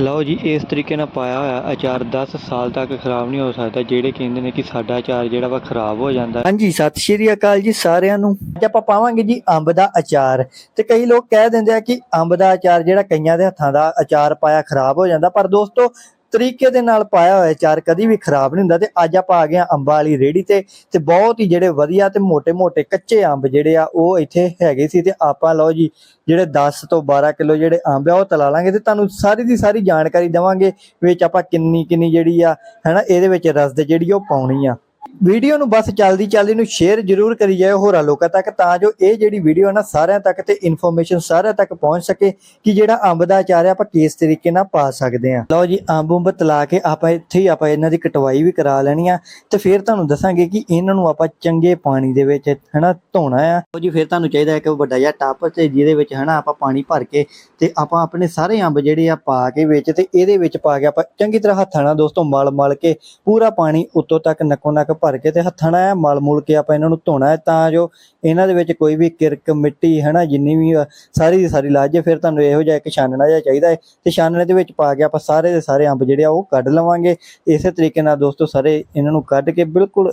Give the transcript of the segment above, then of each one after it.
ਲਓ ਜੀ, ਇਸ ਤਰੀਕੇ ਨਾਲ ਪਾਇਆ ਹੋਇਆ ਅਚਾਰ 10 ਸਾਲ ਤੱਕ ਖਰਾਬ ਨਹੀਂ ਹੋ ਸਕਦਾ, ਜਿਹੜੇ ਕਹਿੰਦੇ ਨੇ ਕਿ ਸਾਡਾ ਅਚਾਰ ਜਿਹੜਾ ਵਾ ਖਰਾਬ ਹੋ ਜਾਂਦਾ। ਹਾਂਜੀ, ਸਤਿ ਸ਼੍ਰੀ ਅਕਾਲ ਜੀ ਸਾਰਿਆਂ ਨੂੰ। ਅੱਜ ਆਪਾਂ ਪਾਵਾਂਗੇ ਜੀ ਅੰਬ ਦਾ ਅਚਾਰ। ਤੇ ਕਈ ਲੋਕ ਕਹਿ ਦਿੰਦੇ ਆ ਕਿ ਅੰਬ ਦਾ ਅਚਾਰ ਜਿਹੜਾ ਕਈਆਂ ਦੇ ਹੱਥਾਂ ਦਾ ਅਚਾਰ ਪਾਇਆ ਖਰਾਬ ਹੋ ਜਾਂਦਾ, ਪਰ ਦੋਸਤੋ ਤਰੀਕੇ ਦੇ ਨਾਲ ਪਾਇਆ ਹੋਇਆ ਚਾਰ ਕਦੀ ਵੀ ਖਰਾਬ ਨਹੀਂ ਹੁੰਦਾ ਤੇ ਅੱਜ ਆਪਾਂ ਆ ਗਏ ਅੰਬਾਂ ਵਾਲੀ ਰੇੜੀ ਤੇ ਤੇ ਬਹੁਤ ਹੀ ਜਿਹੜੇ ਵਧੀਆ ਤੇ ਮੋٹے-ਮੋٹے ਕੱਚੇ ਅੰਬ ਜਿਹੜੇ ਆ, ਉਹ ਇੱਥੇ ਹੈਗੇ ਸੀ ਤੇ ਆਪਾਂ ਲਓ ਜੀ, ਜਿਹੜੇ 10 ਤੋਂ 12 ਕਿਲੋ ਜਿਹੜੇ ਅੰਬ ਆ, ਉਹ ਤਲਾ ਲਾਂਗੇ ਤੇ ਤੁਹਾਨੂੰ ਸਾਰੀ ਦੀ ਸਾਰੀ ਜਾਣਕਾਰੀ ਦੇਵਾਂਗੇ ਵਿੱਚ ਆਪਾਂ ਕਿੰਨੀ ਕਿੰਨੀ ਜਿਹੜੀ ਆ, ਹੈਨਾ, ਇਹਦੇ ਵਿੱਚ ਰਸਦ ਜਿਹੜੀ ਉਹ ਪਾਉਣੀ ਆ। ਵੀਡੀਓ ਨੂੰ ਬਸ ਚੱਲਦੀ ਚੱਲਦੀ ਨੂੰ ਸ਼ੇਅਰ ਜ਼ਰੂਰ ਕਰੀ ਜਾਇਓ ਹੋਰਾਂ ਲੋਕਾਂ ਤੱਕ ਤਾਂ ਜੋ ਇਹ ਜਿਹੜੀ ਵੀਡੀਓ ਨਾ ਸਾਰਿਆਂ ਤੱਕ ਤੇ ਇਨਫੋਰਮੇਸ਼ਨ ਸਾਰਿਆਂ ਤੱਕ ਪਹੁੰਚ ਸਕੇ ਕਿ ਜਿਹੜਾ ਅੰਬ ਦਾ ਅਚਾਰ ਹੈ ਆਪਾਂ ਕਿਸ ਤਰੀਕੇ ਨਾਲ ਪਾ ਸਕਦੇ ਹਾਂ। ਲਓ ਜੀ, ਅੰਬ ਅੰਬ ਤਲਾ ਕੇ ਆਪਾਂ ਇੱਥੇ ਹੀ ਆਪਾਂ ਇਹਨਾਂ ਦੀ ਕਟਵਾਈ ਵੀ ਕਰਾ ਲੈਣੀ ਆ ਤੇ ਫਿਰ ਤੁਹਾਨੂੰ ਦੱਸਾਂਗੇ ਕਿ ਇਹਨਾਂ ਨੂੰ ਆਪਾਂ ਚੰਗੇ ਪਾਣੀ ਦੇ ਵਿੱਚ ਹਨਾ ਧੋਣਾ ਆ। ਲਓ ਜੀ, ਫਿਰ ਤੁਹਾਨੂੰ ਚਾਹੀਦਾ ਹੈ ਕਿ ਵੱਡਾ ਜਿਹਾ ਟੱਪ ਤੇ ਜਿਹਦੇ ਵਿੱਚ ਹਨਾ ਆਪਾਂ ਪਾਣੀ ਭਰ ਕੇ ਤੇ ਆਪਾਂ ਆਪਣੇ ਸਾਰੇ ਅੰਬ ਜਿਹੜੇ ਆ ਪਾ ਕੇ ਵਿੱਚ ਤੇ ਇਹਦੇ ਵਿੱਚ ਪਾ ਕੇ ਆਪਾਂ ਚੰਗੀ ਤਰ੍ਹਾਂ ਹੱਥਾਂ ਨਾਲ ਦੋਸਤੋ ਮਲ ਮਲ ਕੇ ਪੂਰਾ ਪਾਣੀ ਉੱਤੋਂ ਤੱਕ ਨੱਕੋ ਨੱਕ ਭਰ ਕੇ ਤੇ ਹੱਥਾਂ ਨਾਲ ਮਲ ਮੁਲ ਕੇ ਆਪਾਂ ਇਹਨਾਂ ਨੂੰ ਧੋਣਾ ਹੈ, ਤਾਂ ਜੋ ਇਹਨਾਂ ਦੇ ਵਿੱਚ ਕੋਈ ਵੀ ਕਿਰਕ ਮਿੱਟੀ ਹੈ ਨਾ, ਜਿੰਨੀ ਵੀ ਸਾਰੀ ਦੀ ਸਾਰੀ ਲਾ ਜੇ ਫਿਰ ਤੁਹਾਨੂੰ ਇਹੋ ਜਿਹਾ ਇੱਕ ਛਾਨਣਾ ਜਿਹਾ ਚਾਹੀਦਾ ਹੈ। ਤੇ ਛਾਨਣੇ ਦੇ ਵਿੱਚ ਪਾ ਕੇ ਆਪਾਂ ਸਾਰੇ ਦੇ ਸਾਰੇ ਅੰਬ ਜਿਹੜੇ ਆ ਉਹ ਕੱਢ ਲਵਾਂਗੇ। ਇਸੇ ਤਰੀਕੇ ਨਾਲ ਦੋਸਤੋ ਸਾਰੇ ਇਹਨਾਂ ਨੂੰ ਕੱਢ ਕੇ ਬਿਲਕੁਲ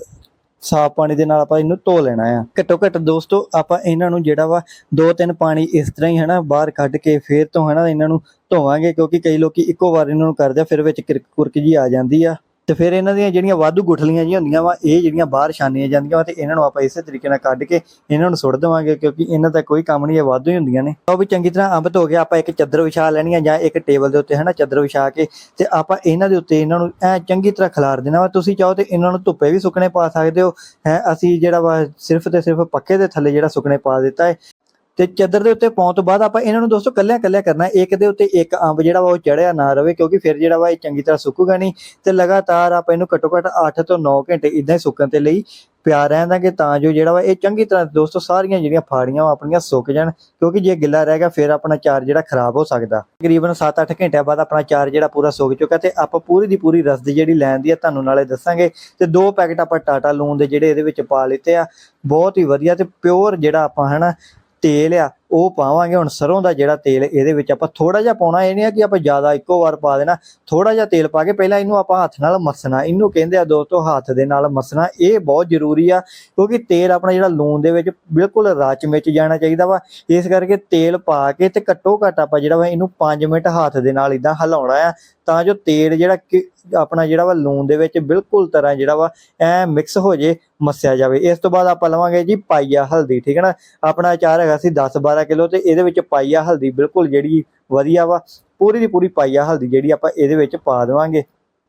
ਸਾਫ਼ ਪਾਣੀ ਦੇ ਨਾਲ ਆਪਾਂ ਇਹਨੂੰ ਧੋ ਲੈਣਾ ਆ। ਘੱਟੋ ਘੱਟ ਦੋਸਤੋ ਆਪਾਂ ਇਹਨਾਂ ਨੂੰ ਜਿਹੜਾ ਵਾ ਦੋ ਤਿੰਨ ਪਾਣੀ ਇਸ ਤਰ੍ਹਾਂ ਹੀ ਹਨਾ ਬਾਹਰ ਕੱਢ ਕੇ ਫੇਰ ਤੋਂ ਹਨਾ ਇਹਨਾਂ ਨੂੰ ਧੋਵਾਂਗੇ, ਕਿਉਂਕਿ ਕਈ ਲੋਕੀ ਇੱਕੋ ਵਾਰ ਇਹਨਾਂ ਨੂੰ ਕਰਦੇ ਆ, ਫਿਰ ਵਿੱਚ ਕਿਰਕ ਕੁਰਕ ਜੀ ਆ ਜਾਂਦੀ ਆ। ਤੇ ਫਿਰ ਇਹਨਾਂ ਦੀਆਂ ਜਿਹੜੀਆਂ ਵਾਧੂ ਗੁਠਲੀਆਂ ਜਿਹੀਆਂ ਹੁੰਦੀਆਂ ਵਾ, ਇਹ ਜਿਹੜੀਆਂ ਬਾਹਰ ਛਾਨੀਆਂ ਜਾਂਦੀਆਂ ਵਾ ਤੇ ਇਹਨਾਂ ਨੂੰ ਆਪਾਂ ਇਸੇ ਤਰੀਕੇ ਨਾਲ ਕੱਢ ਕੇ ਇਹਨਾਂ ਨੂੰ ਸੁੱਟ ਦੇਵਾਂਗੇ ਕਿਉਂਕਿ ਇਹਨਾਂ ਦਾ ਕੋਈ ਕੰਮ ਨਹੀਂ, ਇਹ ਵਾਧੂ ਹੀ ਹੁੰਦੀਆਂ ਨੇ। ਉਹ ਵੀ ਚੰਗੀ ਤਰ੍ਹਾਂ ਅੰਬ ਹੋ ਕੇ ਆਪਾਂ ਇੱਕ ਚਾਦਰ ਵਿਛਾ ਲੈਣੀ ਆ ਜਾਂ ਇੱਕ ਟੇਬਲ ਦੇ ਉੱਤੇ ਹਨਾ ਚਾਦਰ ਵਿਛਾ ਕੇ ਤੇ ਆਪਾਂ ਇਹਨਾਂ ਦੇ ਉੱਤੇ ਇਹਨਾਂ ਨੂੰ ਐ ਚੰਗੀ ਤਰ੍ਹਾਂ ਖਿਲਾਰ ਦੇਣਾ ਵਾ। ਤੁਸੀਂ ਚਾਹੋ ਤੇ ਇਹਨਾਂ ਨੂੰ ਧੁੱਪੇ ਵੀ ਸੁੱਕਣੇ ਪਾ ਸਕਦੇ ਹੋ। ਹੈ, ਅਸੀਂ ਜਿਹੜਾ ਵਾ ਸਿਰਫ ਤੇ ਸਿਰਫ ਪੱਕੇ ਦੇ ਥੱਲੇ ਜਿਹੜਾ ਸੁੱਕਣੇ ਪਾ ਦਿੱਤਾ ਹੈ ਤੇ ਚਦਰ ਦੇ ਉੱਤੇ ਪਾਉਣ ਤੋਂ ਬਾਅਦ ਆਪਾਂ ਇਹਨਾਂ ਨੂੰ ਦੋਸਤੋ ਕੱਲਿਆਂ ਕੱਲਿਆਂ ਕਰਨਾ ਇੱਕ ਦੇ ਉੱਤੇ ਇੱਕ ਅੰਬ ਜਿਹੜਾ ਵਾ ਉਹ ਚੜਿਆ ਨਾ ਰਵੇ, ਕਿਉਂਕਿ ਫਿਰ ਜਿਹੜਾ ਵਾ ਇਹ ਚੰਗੀ ਤਰ੍ਹਾਂ ਸੁੱਕੂਗਾ ਨਹੀਂ ਤੇ ਲਗਾਤਾਰ ਆਪਾਂ ਇਹਨੂੰ ਘੱਟੋ ਘੱਟ 8 ਤੋਂ 9 ਘੰਟੇ ਇਦਾਂ ਹੀ ਸੁੱਕਣ ਤੇ ਲਈ ਪਿਆ ਰਹਿੰਦਾਂਗੇ ਤਾਂ ਜੋ ਜਿਹੜਾ ਵਾ ਇਹ ਚੰਗੀ ਤਰ੍ਹਾਂ ਦੋਸਤੋ ਸਾਰੀਆਂ ਜਿਹੜੀਆਂ ਫਾੜੀਆਂ ਵਾ ਆਪਣੀਆਂ ਸੁੱਕ ਜਾਣ, ਕਿਉਂਕਿ ਜੇ ਗਿੱਲਾ ਰਹਿ ਗਿਆ ਫਿਰ ਆਪਣਾ ਚਾਰ ਜਿਹੜਾ ਖਰਾਬ ਹੋ ਸਕਦਾ। ਤਕਰੀਬਨ 7-8 ਘੰਟਿਆਂ ਬਾਅਦ ਆਪਣਾ ਚਾਰ ਜਿਹੜਾ ਪੂਰਾ ਸੁੱਕ ਚੁੱਕਾ ਤੇ ਆਪਾਂ ਪੂਰੀ ਦੀ ਪੂਰੀ ਰਸਦ ਜਿਹੜੀ ਲੈਣ ਦੀ ਆ ਤੁਹਾਨੂੰ ਨਾਲੇ ਦੱਸਾਂਗੇ। ਤੇ ਦੋ ਪੈਕਟ ਆਪਾਂ ਟਾਟਾ ਲੂਣ ਦੇ ਜਿਹੜੇ ਇਹਦੇ ਵਿੱਚ ਪਾ ਲਿੱਤੇ ਆ, ਬਹੁਤ ਹੀ ਵਧੀਆ ਤੇ ਪਿਓਰ ਜਿਹੜਾ ਆਪਾਂ ਹਨਾ ਤੇਲ ਆ, ਉਹ ਪਾਵਾਂਗੇ, ਹੁਣ ਸਰੋਂ ਦਾ ਜਿਹੜਾ ਤੇਲ ਇਹਦੇ ਵਿੱਚ ਆਪਾਂ ਥੋੜਾ ਜਿਹਾ ਪਾਉਣਾ, ਇਹ ਨਹੀਂ ਆ ਕਿ ਆਪਾਂ ਜ਼ਿਆਦਾ ਇੱਕੋ ਵਾਰ ਪਾ ਦੇਣਾ ਥੋੜਾ ਜਿਹਾ ਤੇਲ ਪਾ ਕੇ ਪਹਿਲਾਂ ਇਹਨੂੰ ਆਪਾਂ ਹੱਥ ਨਾਲ ਮਸਣਾ, ਇਹਨੂੰ ਕਹਿੰਦੇ ਆ ਦੋਸਤੋ ਹੱਥ ਦੇ ਨਾਲ ਮਸਣਾ, ਇਹ ਬਹੁਤ ਜ਼ਰੂਰੀ ਆ, ਕਿਉਂਕਿ ਤੇਲ ਆਪਣਾ ਜਿਹੜਾ ਲੂਣ ਦੇ ਵਿੱਚ ਬਿਲਕੁਲ ਰਚ ਵਿੱਚ ਜਾਣਾ ਚਾਹੀਦਾ ਵਾ, ਇਸ ਕਰਕੇ ਤੇਲ ਪਾ ਕੇ ਤੇ ਘੱਟੋ ਘੱਟ ਆਪਾਂ ਜਿਹੜਾ ਵਾ ਇਹਨੂੰ 5 ਮਿੰਟ ਹੱਥ ਦੇ ਨਾਲ ਇਦਾਂ ਹਿਲਾਉਣਾ ਆ ਤਾਂ ਜੋ ਤੇਲ ਜਿਹੜਾ ਕਿ ਆਪਣਾ ਜਿਹੜਾ ਵਾ ਲੂਣ ਦੇ ਵਿੱਚ ਬਿਲਕੁਲ ਤਰ੍ਹਾਂ ਜਿਹੜਾ ਵਾ ਐ ਮਿਕਸ ਹੋ ਜੇ, ਮਸਿਆ ਜਾਵੇ। ਇਸ ਤੋਂ ਬਾਅਦ ਆਪਾਂ ਲਵਾਂਗੇ ਜੀ ਪਾਈਆ ਹਲਦੀ, ਠੀਕ ਹੈ ਨਾ? ਆਪਣਾ ਅਚਾਰ ਹੈਗਾ ਸੀ 10 12 ਕਿਲੋ ਤੇ ਇਹਦੇ ਵਿੱਚ ਪਾਈਆ ਹਲਦੀ ਬਿਲਕੁਲ ਜਿਹੜੀ ਵਧੀਆ ਵਾ, ਪੂਰੀ ਦੀ ਪੂਰੀ ਪਾਈਆ ਹਲਦੀ ਜਿਹੜੀ ਆਪਾਂ ਇਹਦੇ ਵਿੱਚ ਪਾ ਦੇਵਾਂਗੇ।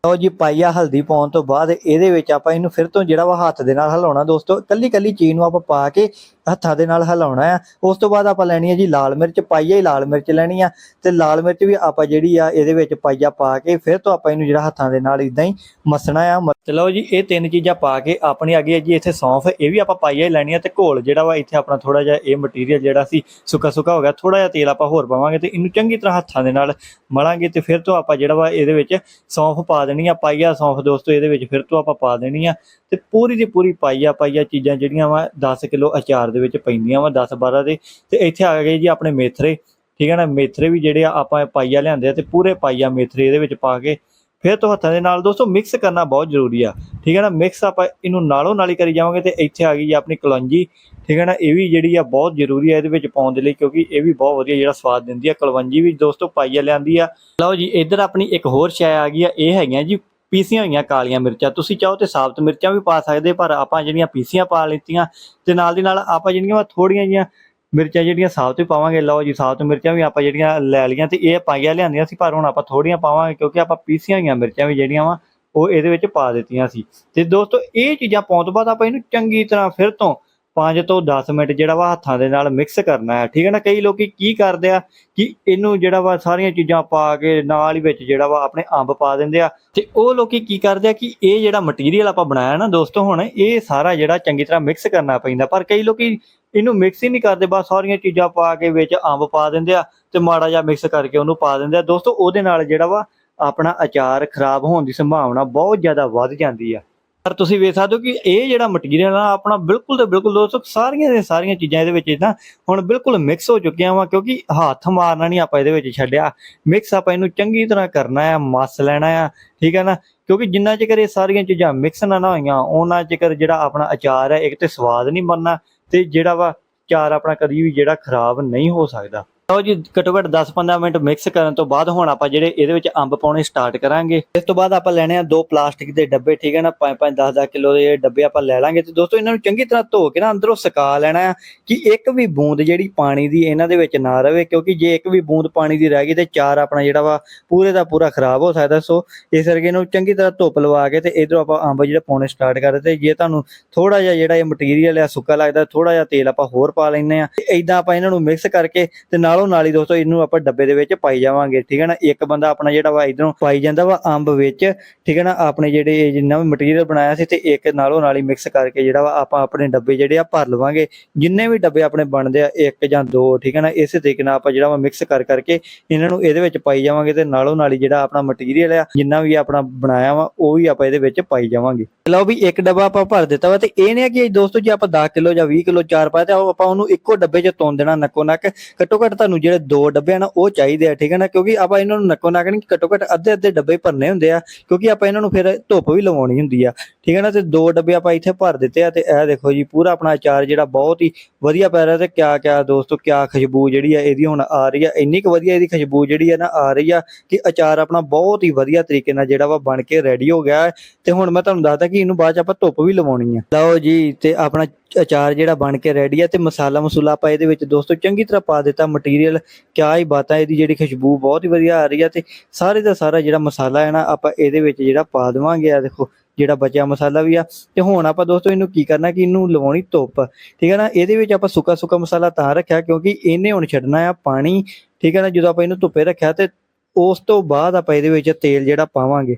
ਲਓ ਜੀ ਪਾਈਆ ਹਲਦੀ ਪਾਉਣ ਤੋਂ ਬਾਅਦ ਇਹਦੇ ਵਿੱਚ ਆਪਾਂ ਇਹਨੂੰ ਫਿਰ ਤੋਂ ਜਿਹੜਾ ਵਾ ਹੱਥ ਦੇ ਨਾਲ ਹਿਲਾਉਣਾ ਦੋਸਤੋ। ਕੱਲੀ ਕੱਲੀ ਚੀਜ਼ ਨੂੰ ਆਪਾਂ ਪਾ ਕੇ ਹੱਥਾਂ ਦੇ ਨਾਲ ਹਿਲਾਉਣਾ ਆ। ਉਸ ਤੋਂ ਬਾਅਦ ਆਪਾਂ ਲੈਣੀ ਹੈ ਜੀ ਲਾਲ ਮਿਰਚ ਪਾਈਆ ਹੀ ਲਾਲ ਮਿਰਚ ਲੈਣੀ ਆ। ਤੇ ਲਾਲ ਮਿਰਚ ਵੀ ਆਪਾਂ ਜਿਹੜੀ ਆ, ਇਹਦੇ ਵਿੱਚ ਪਾਈਆ ਪਾ ਕੇ ਫਿਰ ਤੋਂ ਆਪਾਂ ਇਹਨੂੰ ਜਿਹੜਾ ਹੱਥਾਂ ਦੇ ਨਾਲ ਇਦਾਂ ਹੀ ਮਸਣਾ ਆ। ਮ- ਤੇ ਲਓ ਜੀ, ਇਹ ਤਿੰਨ ਚੀਜ਼ਾਂ ਪਾ ਕੇ ਆਪਣੀ ਆ ਗਈ ਹੈ ਜੀ ਇੱਥੇ ਸੌਂਫ। ਇਹ ਵੀ ਆਪਾਂ ਪਾਈਆ ਹੀ ਲੈਣੀ ਆ ਤੇ ਘੋਲ ਜਿਹੜਾ ਵਾ ਇੱਥੇ ਆਪਣਾ ਥੋੜਾ ਜਿਹਾ ਇਹ ਮਟੀਰੀਅਲ ਜਿਹੜਾ ਸੀ, ਸੁੱਕਾ ਸੁੱਕਾ ਹੋ ਗਿਆ ਥੋੜਾ ਜਿਹਾ ਤੇਲ ਆਪਾਂ ਹੋਰ ਪਾਵਾਂਗੇ ਤੇ ਇਹਨੂੰ ਚੰਗੀ ਤਰ੍ਹਾਂ ਹੱਥਾਂ ਦੇ ਨਾਲ ਮਲਾਂਗੇ ਤੇ ਫਿਰ ਤੋਂ ਆਪਾਂ ਜਿਹੜਾ ਵਾ ਇਹਦੇ ਵਿੱਚ ਸੌਂਫ ਪਾ ਦੇਣੀ ਆ ਪਾਈਆ ਸੌਂਫ ਦੋਸਤੋ, ਇਹਦੇ ਵਿੱਚ ਫਿਰ ਤੋਂ ਆਪਾਂ ਪਾ ਦੇਣੀ ਆ। ਤੇ ਪੂਰੀ ਦੀ ਪੂਰੀ ਪਾਈਆ ਪਾਈਆ ਚੀਜ਼ਾਂ ਜਿਹੜੀਆਂ ਵਾ 10 ਕਿਲੋ ਅਚਾਰ ਦੇ ਵਿੱਚ ਪੈਂਦੀਆਂ ਵਾ 10 12 ਦੇ, ਤੇ ਇੱਥੇ ਆ ਗਏ ਜੀ ਆਪਣੇ ਮੇਥਰੇ, ਠੀਕ ਹੈ ਨਾ? ਮੇਥਰੇ ਵੀ ਜਿਹੜੇ ਆ ਆਪਾਂ ਪਾਈਆ ਲਿਆਂਦੇ ਆ ਤੇ ਪੂਰੇ ਪਾਈਆ ਮੇਥਰੇ ਇਹਦੇ ਵਿੱਚ ਪਾ ਕੇ ਫਿਰ ਤੋਂ ਹੱਥਾਂ ਦੇ ਨਾਲ ਦੋਸਤੋ ਮਿਕਸ ਕਰਨਾ ਬਹੁਤ ਜ਼ਰੂਰੀ ਆ, ਠੀਕ ਹੈ ਨਾ? ਮਿਕਸ ਆਪਾਂ ਇਹਨੂੰ ਨਾਲੋਂ ਨਾਲ ਹੀ ਕਰੀ ਜਾਵਾਂਗੇ ਤੇ ਇੱਥੇ ਆ ਗਈ ਜੀ ਆਪਣੀ ਕਲੌਂਜੀ, ਠੀਕ ਹੈ ਨਾ? ਇਹ ਵੀ ਜਿਹੜੀ ਆ ਬਹੁਤ ਜ਼ਰੂਰੀ ਆ ਇਹਦੇ ਵਿੱਚ ਪਾਉਣ ਦੇ ਲਈ ਕਿਉਂਕਿ ਇਹ ਵੀ ਬਹੁਤ ਵਧੀਆ ਜਿਹੜਾ ਸਵਾਦ ਦਿੰਦੀ ਆ ਕਲਵੰਜੀ ਵੀ ਦੋਸਤੋ ਪਾਈਆ ਲਿਆਂਦੀ ਆ। ਲਓ ਜੀ, ਇੱਧਰ ਆਪਣੀ ਇੱਕ ਹੋਰ ਸ਼ੈ ਆ ਗਈ ਆ, ਇਹ ਹੈਗੀਆਂ ਜੀ ਪੀਸੀਆਂ ਹੋਈਆਂ ਕਾਲੀਆਂ ਮਿਰਚਾਂ, ਤੁਸੀਂ ਚਾਹੋ ਤੇ ਸਾਬਤ ਮਿਰਚਾਂ ਵੀ ਪਾ ਸਕਦੇ, ਪਰ ਆਪਾਂ ਜਿਹੜੀਆਂ ਪੀਸੀਆਂ ਪਾ ਲਿੱਤੀਆਂ, ਤੇ ਨਾਲ ਦੀ ਨਾਲ ਆਪਾਂ ਜਿਹੜੀਆਂ ਵਾ ਥੋੜੀਆਂ ਜੀਆਂ ਮਿਰਚਾਂ ਜਿਹੜੀਆਂ ਸਾਬਤ ਵੀ ਪਾਵਾਂਗੇ, ਲਓ ਜੀ ਸਾਬਤ ਮਿਰਚਾਂ ਵੀ ਆਪਾਂ ਜਿਹੜੀਆਂ ਲੈ ਲਈਆਂ ਤੇ ਇਹ ਪਾਈਆਂ ਲਿਆਂਦੀਆਂ ਸੀ, ਪਰ ਹੁਣ ਆਪਾਂ ਥੋੜੀਆਂ ਪਾਵਾਂਗੇ ਕਿਉਂਕਿ ਆਪਾਂ ਪੀਸੀਆਂ ਹੋਈਆਂ ਮਿਰਚਾਂ ਵੀ ਜਿਹੜੀਆਂ ਵਾ, ਉਹ ਇਹਦੇ ਵਿੱਚ ਪਾ ਦਿੱਤੀਆਂ ਸੀ। ਤੇ ਦੋਸਤੋ, ਇਹ ਚੀਜ਼ਾਂ ਪਾਉਣ ਤੋਂ ਬਾਅਦ ਆਪਾਂ ਇਹਨੂੰ ਚੰਗੀ ਤਰ੍ਹਾਂ ਫਿਰ ਤੋਂ 5 ਤੋਂ 10 ਮਿੰਟ ਜਿਹੜਾ ਵਾ ਹੱਥਾਂ ਦੇ ਨਾਲ ਮਿਕਸ ਕਰਨਾ ਹੈ, ਠੀਕ ਹੈ ਨਾ? ਕਈ ਲੋਕੀ ਕੀ ਕਰਦੇ ਆ ਕਿ ਇਹਨੂੰ ਜਿਹੜਾ ਵਾ ਸਾਰੀਆਂ ਚੀਜ਼ਾਂ ਪਾ ਕੇ ਨਾਲ ਹੀ ਵਿੱਚ ਜਿਹੜਾ ਵਾ ਆਪਣੇ ਅੰਬ ਪਾ ਦਿੰਦੇ ਆ ਤੇ ਉਹ ਲੋਕੀ ਕੀ ਕਰਦੇ ਆ ਕਿ ਇਹ ਜਿਹੜਾ ਮਟੀਰੀਅਲ ਆਪਾਂ ਬਣਾਇਆ ਨਾ ਦੋਸਤੋ ਹੁਣ, ਇਹ ਸਾਰਾ ਜਿਹੜਾ ਚੰਗੀ ਤਰ੍ਹਾਂ ਮਿਕਸ ਕਰਨਾ ਪੈਂਦਾ। ਪਰ ਕਈ ਲੋਕੀ ਇਹਨੂੰ ਮਿਕਸ ਹੀ ਨਹੀਂ ਕਰਦੇ, ਬਸ ਸਾਰੀਆਂ ਚੀਜ਼ਾਂ ਪਾ ਕੇ ਵਿੱਚ ਅੰਬ ਪਾ ਦਿੰਦੇ ਆ ਤੇ ਮਾੜਾ ਜਿਹਾ ਮਿਕਸ ਕਰਕੇ ਉਹਨੂੰ ਪਾ ਦਿੰਦੇ ਆ। ਦੋਸਤੋ ਉਹਦੇ ਨਾਲ ਜਿਹੜਾ ਵਾ ਆਪਣਾ ਅਚਾਰ ਖਰਾਬ ਹੋਣ ਦੀ ਸੰਭਾਵਨਾ ਬਹੁਤ ਜ਼ਿਆਦਾ ਵੱਧ ਜਾਂਦੀ ਆ। ਪਰ ਤੁਸੀਂ ਵੇਖ ਸਕਦੇ ਹੋ ਕਿ ਇਹ ਜਿਹੜਾ ਮਟੀਰੀਅਲ ਆ, ਆਪਣਾ ਬਿਲਕੁਲ ਤੇ ਬਿਲਕੁਲ ਦੋਸਤੋ, ਸਾਰੀਆਂ ਦੀਆਂ ਸਾਰੀਆਂ ਚੀਜ਼ਾਂ ਇਹਦੇ ਵਿੱਚ ਤਾਂ ਹੁਣ ਬਿਲਕੁਲ ਮਿਕਸ ਹੋ ਚੁੱਕੀਆਂ ਵਾ, ਕਿਉਂਕਿ ਹੱਥ ਮਾਰਨਾ ਨਹੀਂ ਆਪਾਂ ਇਹਦੇ ਵਿੱਚ ਛੱਡਿਆ। ਮਿਕਸ ਆਪਾਂ ਇਹਨੂੰ ਚੰਗੀ ਤਰ੍ਹਾਂ ਕਰਨਾ ਆ, ਮਸ ਲੈਣਾ ਆ, ਠੀਕ ਹੈ ਨਾ? ਕਿਉਂਕਿ ਜਿੰਨਾ ਚਿਰ ਇਹ ਸਾਰੀਆਂ ਚੀਜ਼ਾਂ ਮਿਕਸ ਨਾ ਨਾ ਹੋਈਆਂ ਉਹਨਾਂ ਚਿਰ ਜਿਹੜਾ ਆਪਣਾ ਅਚਾਰ ਹੈ ਇੱਕ ਤੇ ਸਵਾਦ ਨਹੀਂ ਬਣਨਾ ਤੇ ਜਿਹੜਾ ਵਾ ਅਚਾਰ ਆਪਣਾ ਕਦੀ ਵੀ ਜਿਹੜਾ ਖਰਾਬ ਨਹੀਂ ਹੋ ਸਕਦਾ। ਲਓ ਜੀ, ਘੱਟੋ ਘੱਟ 10-15 ਮਿੰਟ ਮਿਕਸ ਕਰਨ ਤੋਂ ਬਾਅਦ ਹੁਣ ਆਪਾਂ ਜਿਹੜੇ ਇਹਦੇ ਵਿੱਚ ਅੰਬ ਪਾਉਣੇ ਸਟਾਰਟ ਕਰਾਂਗੇ। ਇਸ ਤੋਂ ਬਾਅਦ ਆਪਾਂ ਲੈਣੇ ਆ ਦੋ ਪਲਾਸਟਿਕ ਦੇ ਡੱਬੇ, ਠੀਕ ਹੈ ਨਾ? 5-5 10-10 ਕਿਲੋ ਦੇ ਡੱਬੇ ਆਪਾਂ ਲੈ ਲਾਂਗੇ। ਤੇ ਦੋਸਤੋ, ਇਹਨਾਂ ਨੂੰ ਚੰਗੀ ਤਰ੍ਹਾਂ ਧੋ ਕੇ ਨਾ ਅੰਦਰੋਂ ਸੁਕਾ ਲੈਣਾ ਆ ਕਿ ਇੱਕ ਵੀ ਬੂੰਦ ਜਿਹੜੀ ਪਾਣੀ ਦੀ ਇਹਨਾਂ ਦੇ ਵਿੱਚ ਨਾ ਰਵੇ, ਕਿਉਂਕਿ ਜੇ ਇੱਕ ਵੀ ਬੂੰਦ ਪਾਣੀ ਦੀ ਰਹਿ ਗਈ ਤੇ ਚਾਰ ਆਪਣਾ ਜਿਹੜਾ ਵਾ ਪੂਰੇ ਦਾ ਪੂਰਾ ਖਰਾਬ ਹੋ ਸਕਦਾ। ਸੋ ਇਸ ਕਰਕੇ ਇਹਨੂੰ ਚੰਗੀ ਤਰ੍ਹਾਂ ਧੁੱਪ ਲਵਾ ਕੇ ਤੇ ਇਧਰੋਂ ਆਪਾਂ ਅੰਬ ਜਿਹੜੇ ਪਾਉਣੇ ਸਟਾਰਟ ਕਰ ਦਿੱਤੇ। ਜੇ ਤੁਹਾਨੂੰ ਥੋੜਾ ਜਿਹਾ ਜਿਹੜਾ ਇਹ ਮਟੀਰੀਅਲ ਆ ਸੁੱਕਾ ਲੱਗਦਾ ਥੋੜਾ ਜਿਹਾ ਤੇਲ ਆਪਾਂ ਹੋਰ ਪਾ ਲੈਂਦੇ ਆ ਇਦਾਂ ਆਪਾਂ ਇਹਨਾਂ ਨੂੰ ਮਿਕਸ ਕਰਕੇ ਤੇ ਨਾਲ ਨਾਲੋਂ ਨਾਲ ਹੀ ਦੋਸਤੋ, ਇਹਨੂੰ ਆਪਾਂ ਡੱਬੇ ਦੇ ਵਿੱਚ ਪਾਈ ਜਾਵਾਂਗੇ, ਠੀਕ ਹੈ ਨਾ? ਇੱਕ ਬੰਦਾ ਆਪਣਾ ਜਿਹੜਾ ਵਾ ਇਧਰੋਂ ਪਾਈ ਜਾਂਦਾ ਵਾ ਅੰਬ ਵਿੱਚ, ਠੀਕ ਹੈ ਨਾ? ਆਪਣੇ ਜਿਹੜੇ ਜਿੰਨਾ ਵੀ ਮਟੀਰੀਅਲ ਬਣਾਇਆ ਸੀ ਤੇ ਇੱਕ ਨਾਲੋਂ ਨਾਲ ਹੀ ਮਿਕਸ ਕਰਕੇ ਜਿਹੜਾ ਵਾ ਆਪਾਂ ਆਪਣੇ ਡੱਬੇ ਜਿਹੜੇ ਆ ਭਰ ਲਵਾਂਗੇ। ਜਿੰਨੇ ਵੀ ਡੱਬੇ ਆਪਣੇ ਬਣਦੇ ਆ, ਇੱਕ ਜਾਂ ਦੋ, ਠੀਕ ਹੈ ਨਾ? ਇਸੇ ਤਰੀਕੇ ਨਾਲ ਆਪਾਂ ਜਿਹੜਾ ਵਾ ਮਿਕਸ ਕਰ ਕਰਕੇ ਇਹਨਾਂ ਨੂੰ ਇਹਦੇ ਵਿੱਚ ਪਾਈ ਜਾਵਾਂਗੇ ਤੇ ਨਾਲੋਂ ਨਾਲ ਹੀ ਜਿਹੜਾ ਆਪਣਾ ਮਟੀਰੀਅਲ ਆ, ਜਿੰਨਾ ਵੀ ਆਪਣਾ ਬਣਾਇਆ ਵਾ, ਉਹ ਵੀ ਆਪਾਂ ਇਹਦੇ ਵਿੱਚ ਪਾਈ ਜਾਵਾਂਗੇ। ਲਓ ਵੀ ਇੱਕ ਡੱਬਾ ਆਪਾਂ ਭਰ ਦਿੱਤਾ ਵਾ ਤੇ ਇਹ ਨਹੀਂ ਕਿ ਦੋਸਤੋ ਜੇ ਆਪਾਂ 10 ਕਿਲੋ ਜਾਂ 20 ਕਿਲੋ ਚਾਰ ਪਾਇਆ ਤੇ ਉਹ ਆਪਾਂ ਉਹਨੂੰ ਇੱਕੋ ਡੱਬੇ 'ਚ ਤੋਨ ਦੇਣਾ ਨੱਕੋ ਨੱਕ ਘੱਟੋ ਘੱਟ ਤੁਹਾਨੂੰ ਜਿਹੜੇ ਦੋ ਡੱਬੇ ਆ ਨਾ ਉਹ ਚਾਹੀਦੇ ਆ, ਠੀਕ ਹੈ ਨਾ? ਕਿਉਂਕਿ ਆਪਾਂ ਇਹਨਾਂ ਨੂੰ ਨੱਕੋ ਨੱਕ ਨਹੀਂ, ਘੱਟੋ ਘੱਟ ਅੱਧੇ ਅੱਧੇ ਡੱਬੇ ਭਰਨੇ ਹੁੰਦੇ ਆ, ਕਿਉਂਕਿ ਆਪਾਂ ਇਹਨਾਂ ਨੂੰ ਫਿਰ ਧੁੱਪ ਵੀ ਲਵਾਉਣੀ ਹੁੰਦੀ ਆ, ਠੀਕ ਹੈ ਨਾ? ਤੇ ਦੋ ਡੱਬੇ ਆਪਾਂ ਇੱਥੇ ਭਰ ਦਿੱਤੇ ਆ, ਤੇ ਇਹ ਦੇਖੋ ਜੀ, ਪੂਰਾ ਆਪਣਾ ਅਚਾਰ ਜਿਹੜਾ ਬਹੁਤ ਹੀ ਵਧੀਆ ਪੈ ਰਿਹਾ, ਤੇ ਕਿਆ ਕਿਆ ਦੋਸਤੋ, ਕਿਆ ਖੁਸ਼ਬੂ ਜਿਹੜੀ ਆ ਇਹਦੀ ਹੁਣ ਆ ਰਹੀ ਆ, ਇੰਨੀ ਕੁ ਵਧੀਆ ਇਹਦੀ ਖੁਸ਼ਬੂ ਜਿਹੜੀ ਆ ਨਾ ਆ ਰਹੀ ਆ, ਕਿ ਅਚਾਰ ਆਪਣਾ ਬਹੁਤ ਹੀ ਵਧੀਆ ਤਰੀਕੇ ਨਾਲ ਜਿਹੜਾ ਵਾ ਬਣ ਕੇ ਰੈਡੀ ਹੋ ਗਿਆ ਤੇ ਹੁਣ ਮੈਂ ਤੁਹਾਨੂੰ ਦੱਸਦਾ ਕਿ ਇਹਨੂੰ ਬਾਅਦ ਚ ਆਪਾਂ ਧੁੱਪ ਵੀ ਲਵਾਉਣੀ ਆ। ਲਓ ਜੀ, ਤੇ ਆਪਣਾ ਅਚਾਰ ਜਿਹੜਾ ਬਣ ਕੇ ਰੈਡੀ ਆ ਤੇ ਮਸਾਲਾ ਮਸੂਲਾ ਆਪਾਂ ਇਹਦੇ ਵਿੱਚ ਦੋਸਤੋ ਚੰਗੀ ਤਰ੍ਹਾਂ ਪਾ ਦਿੱਤਾ ਮਟੀਰੀਅਲ ਕਿਆ ਹੀ ਬਾਤਾਂ, ਇਹਦੀ ਜਿਹੜੀ ਖੁਸ਼ਬੂ ਬਹੁਤ ਹੀ ਵਧੀਆ ਆ ਰਹੀ ਹੈ ਤੇ ਸਾਰੇ ਦਾ ਸਾਰਾ ਜਿਹੜਾ ਮਸਾਲਾ ਹੈ ਨਾ, ਆਪਾਂ ਇਹਦੇ ਵਿੱਚ ਜਿਹੜਾ ਪਾ ਦੇਵਾਂਗੇ। ਆ ਦੇਖੋ, ਜਿਹੜਾ ਬਚਿਆ ਮਸਾਲਾ ਵੀ ਆ। ਤੇ ਹੁਣ ਆਪਾਂ ਦੋਸਤੋ ਇਹਨੂੰ ਕੀ ਕਰਨਾ ਕਿ ਇਹਨੂੰ ਲਵਾਉਣੀ ਧੁੱਪ। ਠੀਕ ਹੈ ਨਾ? ਇਹਦੇ ਵਿੱਚ ਆਪਾਂ ਸੁੱਕਾ ਸੁੱਕਾ ਮਸਾਲਾ ਤਾਂ ਰੱਖਿਆ ਕਿਉਂਕਿ ਇਹਨੇ ਹੁਣ ਛੱਡਣਾ ਆ ਪਾਣੀ। ਠੀਕ ਹੈ ਨਾ? ਜਦੋਂ ਆਪਾਂ ਇਹਨੂੰ ਧੁੱਪੇ ਰੱਖਿਆ ਤੇ ਉਸ ਤੋਂ ਬਾਅਦ ਆਪਾਂ ਇਹਦੇ ਵਿੱਚ ਤੇਲ ਜਿਹੜਾ ਪਾਵਾਂਗੇ।